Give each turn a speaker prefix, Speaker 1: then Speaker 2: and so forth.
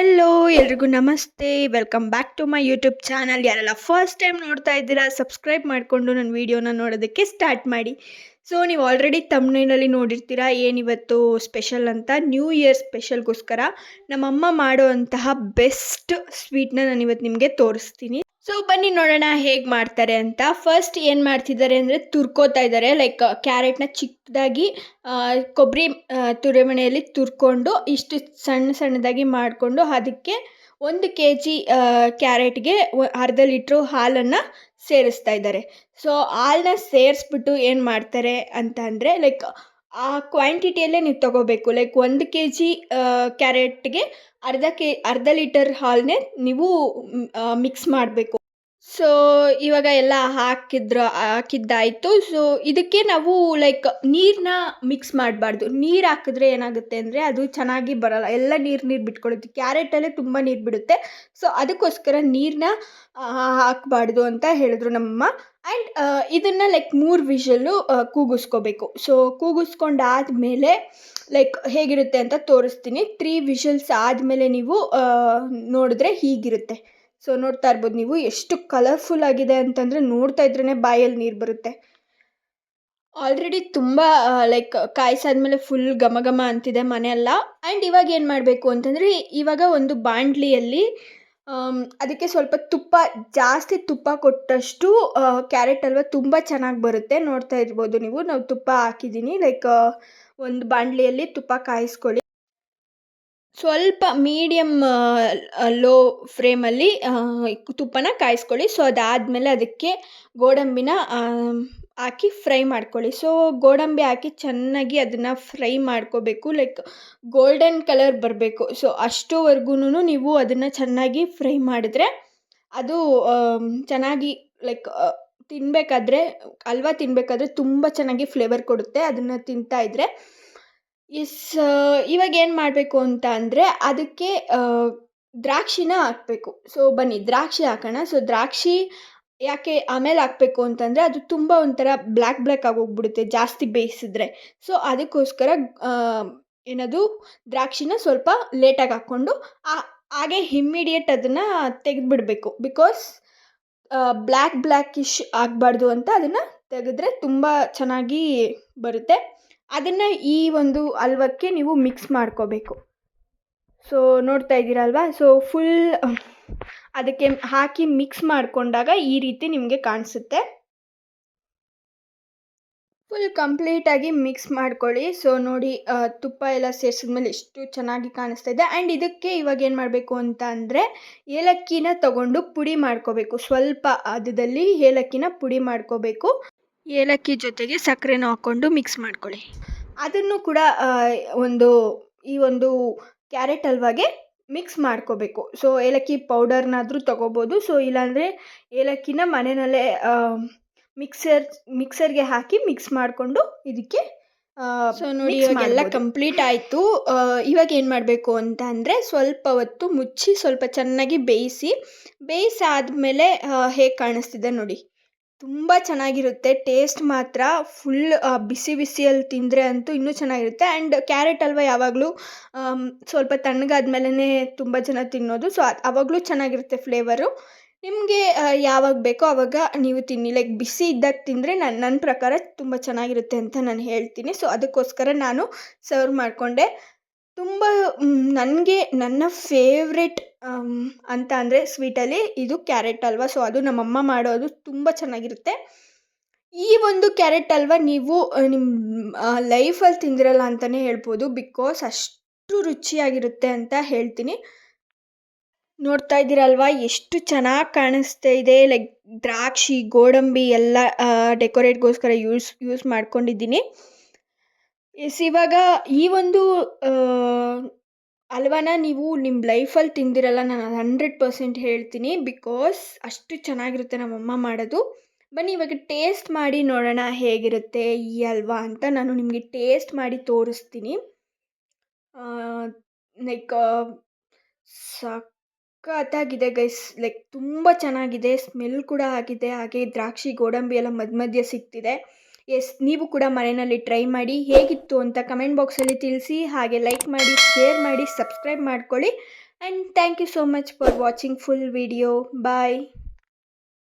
Speaker 1: Hello ಎಲ್ರಿಗೂ ನಮಸ್ತೆ. Welcome back to my YouTube channel ಯಾರೆಲ್ಲ ಫಸ್ಟ್ ಟೈಮ್ ನೋಡ್ತಾ ಇದ್ದೀರಾ ಸಬ್ಸ್ಕ್ರೈಬ್ ಮಾಡಿಕೊಂಡು ನನ್ನ ವೀಡಿಯೋನ ನೋಡೋದಕ್ಕೆ ಸ್ಟಾರ್ಟ್ ಮಾಡಿ. ಸೊ ನೀವು ಆಲ್ರೆಡಿ ತಮ್ನೇನಲ್ಲಿ ನೋಡಿರ್ತೀರಾ, ಏನಿವತ್ತು ಸ್ಪೆಷಲ್ ಅಂತ? ನ್ಯೂ ಇಯರ್ ಸ್ಪೆಷಲ್ಗೋಸ್ಕರ ನಮ್ಮಮ್ಮ ಮಾಡುವಂತಹ ಬೆಸ್ಟ್ ಸ್ವೀಟ್ನ ನಾನು ಇವತ್ತು ನಿಮಗೆ ತೋರಿಸ್ತೀನಿ. ಸೊ ಬನ್ನಿ ನೋಡೋಣ ಹೇಗೆ ಮಾಡ್ತಾರೆ ಅಂತ. ಫಸ್ಟ್ ಏನು ಮಾಡ್ತಿದ್ದಾರೆ ಅಂದರೆ ತುರ್ಕೋತಾ ಇದ್ದಾರೆ. ಲೈಕ್ ಕ್ಯಾರೆಟ್ನ ಚಿಕ್ಕದಾಗಿ ಕೊಬ್ಬರಿ ತುರಿಮಣೆಯಲ್ಲಿ ತುರ್ಕೊಂಡು, ಇಷ್ಟು ಸಣ್ಣ ಸಣ್ಣದಾಗಿ ಮಾಡಿಕೊಂಡು, ಅದಕ್ಕೆ ಒಂದು ಕೆ ಜಿ ಕ್ಯಾರೆಟ್ಗೆ ಅರ್ಧ ಲೀಟ್ರು ಹಾಲನ್ನು ಸೇರಿಸ್ತಾ ಇದ್ದಾರೆ. ಸೊ ಹಾಲನ್ನ ಸೇರಿಸ್ಬಿಟ್ಟು ಏನು ಮಾಡ್ತಾರೆ ಅಂತ ಅಂದರೆ ಲೈಕ್ ಆ ಕ್ವಾಂಟಿಟಿಯಲ್ಲೇ ನೀವು ತಗೋಬೇಕು. ಲೈಕ್ ಒಂದು ಕೆ ಜಿ ಕ್ಯಾರೆಟ್ಗೆ ಅರ್ಧ ಕೆ, ಅರ್ಧ ಲೀಟರ್ ಹಾಲನ್ನೇ ನೀವು ಮಿಕ್ಸ್ ಮಾಡಬೇಕು. ಸೊ ಇವಾಗ ಎಲ್ಲ ಹಾಕಿದ್ರ, ಹಾಕಿದ್ದಾಯಿತು. ಸೊ ಇದಕ್ಕೆ ನಾವು ಲೈಕ್ ನೀರನ್ನ ಮಿಕ್ಸ್ ಮಾಡಬಾರ್ದು. ನೀರು ಹಾಕಿದ್ರೆ ಏನಾಗುತ್ತೆ ಅಂದರೆ, ಅದು ಚೆನ್ನಾಗಿ ಬರಲ್ಲ. ಎಲ್ಲ ನೀರು ನೀರು ಬಿಟ್ಕೊಳ್ಳುತ್ತೆ. ಕ್ಯಾರೆಟಲ್ಲೇ ತುಂಬ ನೀರು ಬಿಡುತ್ತೆ. ಸೊ ಅದಕ್ಕೋಸ್ಕರ ನೀರನ್ನ ಹಾಕಬಾರ್ದು ಅಂತ ಹೇಳಿದ್ರು ನಮ್ಮಮ್ಮ ಆ್ಯಂಡ್ ಇದನ್ನು ಲೈಕ್ ಮೂರು ವಿಷಲ್ಲು ಕೂಗಿಸ್ಕೋಬೇಕು. ಸೊ ಕೂಗಿಸ್ಕೊಂಡಾದ್ಮೇಲೆ ಲೈಕ್ ಹೇಗಿರುತ್ತೆ ಅಂತ ತೋರಿಸ್ತೀನಿ. ತ್ರೀ ವಿಷಲ್ಸ್ ಆದಮೇಲೆ ನೀವು ನೋಡಿದ್ರೆ ಹೀಗಿರುತ್ತೆ. ಸೊ ನೋಡ್ತಾ ಇರ್ಬೋದು ನೀವು ಎಷ್ಟು ಕಲರ್ಫುಲ್ ಆಗಿದೆ ಅಂತಂದರೆ ನೋಡ್ತಾ ಇದ್ರೇ ಬಾಯಲ್ಲಿ ನೀರು ಬರುತ್ತೆ. ಆಲ್ರೆಡಿ ತುಂಬ ಲೈಕ್ ಕಾಯಿಸಾದ್ಮೇಲೆ ಫುಲ್ ಘಮ ಘಮ ಅಂತಿದೆ ಮನೆಯೆಲ್ಲ. ಆ್ಯಂಡ್ ಇವಾಗ ಏನು ಮಾಡಬೇಕು ಅಂತಂದರೆ, ಇವಾಗ ಒಂದು ಬಾಂಡ್ಲಿಯಲ್ಲಿ ಅದಕ್ಕೆ ಸ್ವಲ್ಪ ತುಪ್ಪ, ಜಾಸ್ತಿ ತುಪ್ಪ ಕೊಟ್ಟಷ್ಟು ಕ್ಯಾರೆಟ್ ಹಲ್ವ ತುಂಬ ಚೆನ್ನಾಗಿ ಬರುತ್ತೆ. ನೋಡ್ತಾ ಇರ್ಬೋದು ನೀವು. ನಾವು ತುಪ್ಪ ಹಾಕಿದ್ದೀನಿ ಲೈಕ್ ಒಂದು ಬಾಂಡ್ಲಿಯಲ್ಲಿ ತುಪ್ಪ ಕಾಯಿಸ್ಕೊಳ್ಳಿ. ಸ್ವಲ್ಪ ಮೀಡಿಯಮ್ ಲೋ ಫ್ರೇಮಲ್ಲಿ ತುಪ್ಪನ ಕಾಯಿಸ್ಕೊಳ್ಳಿ. ಸೊ ಅದಾದಮೇಲೆ ಅದಕ್ಕೆ ಗೋಡಂಬಿನ ಹಾಕಿ ಫ್ರೈ ಮಾಡ್ಕೊಳ್ಳಿ. ಸೊ ಗೋಡಂಬಿ ಹಾಕಿ ಚೆನ್ನಾಗಿ ಅದನ್ನು ಫ್ರೈ ಮಾಡ್ಕೋಬೇಕು. ಲೈಕ್ ಗೋಲ್ಡನ್ ಕಲರ್ ಬರಬೇಕು. ಸೊ ಅಷ್ಟುವರೆಗೂ ನೀವು ಅದನ್ನು ಚೆನ್ನಾಗಿ ಫ್ರೈ ಮಾಡಿದ್ರೆ ಅದು ಚೆನ್ನಾಗಿ ಲೈಕ್ ತಿನ್ನಬೇಕಾದ್ರೆ ಹಲ್ವಾ ತಿನ್ನಬೇಕಾದ್ರೆ ತುಂಬ ಚೆನ್ನಾಗಿ ಫ್ಲೇವರ್ ಕೊಡುತ್ತೆ. ಅದನ್ನು ತಿಂತಾ ಇದ್ದರೆ ಎಸ್ ಇವಾಗ ಏನು ಮಾಡಬೇಕು ಅಂತ ಅಂದರೆ ಅದಕ್ಕೆ ದ್ರಾಕ್ಷಿನ ಹಾಕಬೇಕು. ಸೊ, ಬನ್ನಿ, ದ್ರಾಕ್ಷಿ ಹಾಕೋಣ. ಸೊ, ದ್ರಾಕ್ಷಿ ಯಾಕೆ ಆಮೇಲೆ ಹಾಕಬೇಕು ಅಂತಂದರೆ ಅದು ತುಂಬ ಒಂಥರ ಬ್ಲ್ಯಾಕ್ ಬ್ಲ್ಯಾಕ್ ಆಗೋಗ್ಬಿಡುತ್ತೆ ಜಾಸ್ತಿ ಬೇಯಿಸಿದ್ರೆ. ಸೊ, ಅದಕ್ಕೋಸ್ಕರ ಏನದು, ದ್ರಾಕ್ಷಿನ ಸ್ವಲ್ಪ ಲೇಟಾಗಿ ಹಾಕ್ಕೊಂಡು ಹಾಗೆ ಇಮ್ಮಿಡಿಯೇಟ್ ಅದನ್ನು ತೆಗೆದುಬಿಡ್ಬೇಕು. ಬಿಕಾಸ್ ಬ್ಲ್ಯಾಕ್ ಬ್ಲ್ಯಾಕಿಶ್ ಆಗಬಾರ್ದು ಅಂತ ಅದನ್ನು ತೆಗೆದ್ರೆ ತುಂಬ ಚೆನ್ನಾಗಿ ಬರುತ್ತೆ. ಅದನ್ನು ಈ ಒಂದು ಹಲ್ವಕ್ಕೆ ನೀವು ಮಿಕ್ಸ್ ಮಾಡ್ಕೋಬೇಕು. ಸೊ ನೋಡ್ತಾ ಇದ್ದೀರಲ್ವಾ? ಸೊ ಫುಲ್ ಅದಕ್ಕೆ ಹಾಕಿ ಮಿಕ್ಸ್ ಮಾಡಿಕೊಂಡಾಗ ಈ ರೀತಿ ನಿಮಗೆ ಕಾಣಿಸುತ್ತೆ. ಫುಲ್ ಕಂಪ್ಲೀಟಾಗಿ ಮಿಕ್ಸ್ ಮಾಡ್ಕೊಳ್ಳಿ. ಸೊ ನೋಡಿ ತುಪ್ಪ ಎಲ್ಲ ಸೇರಿಸಿದ್ಮೇಲೆ ಎಷ್ಟು ಚೆನ್ನಾಗಿ ಕಾಣಿಸ್ತಾ ಇದೆ. ಆ್ಯಂಡ್ ಇದಕ್ಕೆ ಇವಾಗ ಏನು ಮಾಡಬೇಕು ಅಂತ ಅಂದರೆ, ಏಲಕ್ಕಿನ ತಗೊಂಡು ಪುಡಿ ಮಾಡ್ಕೋಬೇಕು. ಸ್ವಲ್ಪ ಅದದಲ್ಲಿ ಏಲಕ್ಕಿನ ಪುಡಿ ಮಾಡ್ಕೋಬೇಕು. ಏಲಕ್ಕಿ ಜೊತೆಗೆ ಸಕ್ಕರೆನೂ ಹಾಕ್ಕೊಂಡು ಮಿಕ್ಸ್ ಮಾಡ್ಕೊಳ್ಳಿ. ಅದನ್ನು ಕೂಡ ಒಂದು ಈ ಒಂದು ಕ್ಯಾರೆಟ್ ಹಲ್ವಾಗೆ ಮಿಕ್ಸ್ ಮಾಡ್ಕೋಬೇಕು. ಸೊ ಏಲಕ್ಕಿ ಪೌಡರ್ನಾದರೂ ತೊಗೋಬೋದು. ಸೊ ಇಲ್ಲಾಂದರೆ ಏಲಕ್ಕಿನ ಮನೆಯಲ್ಲೇ ಮಿಕ್ಸರ್ ಮಿಕ್ಸರ್ಗೆ ಹಾಕಿ ಮಿಕ್ಸ್ ಮಾಡಿಕೊಂಡು ಇದಕ್ಕೆ ಸೊ ನೋಡಿ ಇವಾಗೆಲ್ಲ ಕಂಪ್ಲೀಟ್ ಆಯಿತು. ಇವಾಗ ಏನು ಮಾಡಬೇಕು ಅಂತ ಅಂದರೆ ಸ್ವಲ್ಪ ಹೊತ್ತು ಮುಚ್ಚಿ ಸ್ವಲ್ಪ ಚೆನ್ನಾಗಿ ಬೇಯಿಸಿ ಬೇಯಿಸಾದ್ಮೇಲೆ ಹೇಗೆ ಕಾಣಿಸ್ತಿದೆ ನೋಡಿ. ತುಂಬ ಚೆನ್ನಾಗಿರುತ್ತೆ. ಟೇಸ್ಟ್ ಮಾತ್ರ ಫುಲ್ ಬಿಸಿ ಬಿಸಿಯಲ್ಲಿ ತಿಂದರೆ ಅಂತೂ ಇನ್ನೂ ಚೆನ್ನಾಗಿರುತ್ತೆ. ಆ್ಯಂಡ್ ಕ್ಯಾರೆಟ್ ಹಲ್ವ ಯಾವಾಗಲೂ ಸ್ವಲ್ಪ ತಣ್ಣಗಾದ್ಮೇಲೆ ತುಂಬ ಜನ ತಿನ್ನೋದು. ಸೊ ಆವಾಗಲೂ ಚೆನ್ನಾಗಿರುತ್ತೆ ಫ್ಲೇವರು ನಿಮಗೆ ಯಾವಾಗ ಬೇಕೋ ಆವಾಗ ನೀವು ತಿನ್ನಿ. ಲೈಕ್ ಬಿಸಿ ಇದ್ದಾಗ ತಿಂದರೆ ನನ್ನ ನನ್ನ ಪ್ರಕಾರ ತುಂಬ ಚೆನ್ನಾಗಿರುತ್ತೆ ಅಂತ ನಾನು ಹೇಳ್ತೀನಿ. ಸೊ ಅದಕ್ಕೋಸ್ಕರ ನಾನು ಸರ್ವ್ ಮಾಡಿಕೊಂಡೆ. ತುಂಬ ನನಗೆ ನನ್ನ ಫೇವ್ರೆಟ್ ಅಂತ ಅಂದರೆ ಸ್ವೀಟಲ್ಲಿ ಇದು ಕ್ಯಾರೆಟ್ ಹಲ್ವ ಸೊ ಅದು ನಮ್ಮಮ್ಮ ಮಾಡೋದು ತುಂಬ ಚೆನ್ನಾಗಿರುತ್ತೆ. ಈ ಒಂದು ಕ್ಯಾರೆಟ್ ಹಲ್ವ ನೀವು ನಿಮ್ಮ ಲೈಫಲ್ಲಿ ತಿಂದಿರಲ್ಲ ಅಂತಲೇ ಹೇಳ್ಬೋದು. ಬಿಕಾಸ್ ಅಷ್ಟು ರುಚಿಯಾಗಿರುತ್ತೆ ಅಂತ ಹೇಳ್ತೀನಿ. ನೋಡ್ತಾ ಇದ್ದೀರಲ್ವ, ಎಷ್ಟು ಚೆನ್ನಾಗಿ ಕಾಣಿಸ್ತಾ ಇದೆ. ಲೈಕ್ ದ್ರಾಕ್ಷಿ, ಗೋಡಂಬಿ ಎಲ್ಲ ಡೆಕೋರೇಟ್ಗೋಸ್ಕರ ಯೂಸ್ ಯೂಸ್ ಮಾಡ್ಕೊಂಡಿದ್ದೀನಿ. ಎಸ್, ಇವಾಗ ಈ ಒಂದು ಹಲ್ವಾನ ನೀವು ನಿಮ್ಮ ಲೈಫಲ್ಲಿ ತಿಂದಿರಲ್ಲ, ನಾನು ಹಂಡ್ರೆಡ್ ಪರ್ಸೆಂಟ್ ಹೇಳ್ತೀನಿ. ಬಿಕಾಸ್ ಅಷ್ಟು ಚೆನ್ನಾಗಿರುತ್ತೆ ನಮ್ಮಮ್ಮ ಮಾಡೋದು. ಬನ್ನಿ, ಇವಾಗ ಟೇಸ್ಟ್ ಮಾಡಿ ನೋಡೋಣ ಹೇಗಿರುತ್ತೆ ಈ ಅಲ್ವಾ ಅಂತ ನಾನು ನಿಮಗೆ ಟೇಸ್ಟ್ ಮಾಡಿ ತೋರಿಸ್ತೀನಿ. ಲೈಕ್ ಸಖತ್ತಾಗಿದೆ ಗೈಸ್. ಲೈಕ್ ತುಂಬ ಚೆನ್ನಾಗಿದೆ. ಸ್ಮೆಲ್ ಕೂಡ ಆಗಿದೆ. ಹಾಗೆ ದ್ರಾಕ್ಷಿ, ಗೋಡಂಬಿ ಎಲ್ಲ ಮಧ್ಯ ಮಧ್ಯೆ ಸಿಗ್ತಿದೆ. ಎಸ್ ನೀವು ಕೂಡ ಮನೆಯಲ್ಲಿ ಟ್ರೈ ಮಾಡಿ ಹೇಗಿತ್ತು ಅಂತ ಕಮೆಂಟ್ ಬಾಕ್ಸಲ್ಲಿ ತಿಳಿಸಿ, ಹಾಗೆ ಲೈಕ್ ಮಾಡಿ ಶೇರ್ ಮಾಡಿ ಸಬ್ಸ್ಕ್ರೈಬ್ ಮಾಡ್ಕೊಳ್ಳಿ. And thank you so much for watching full video bye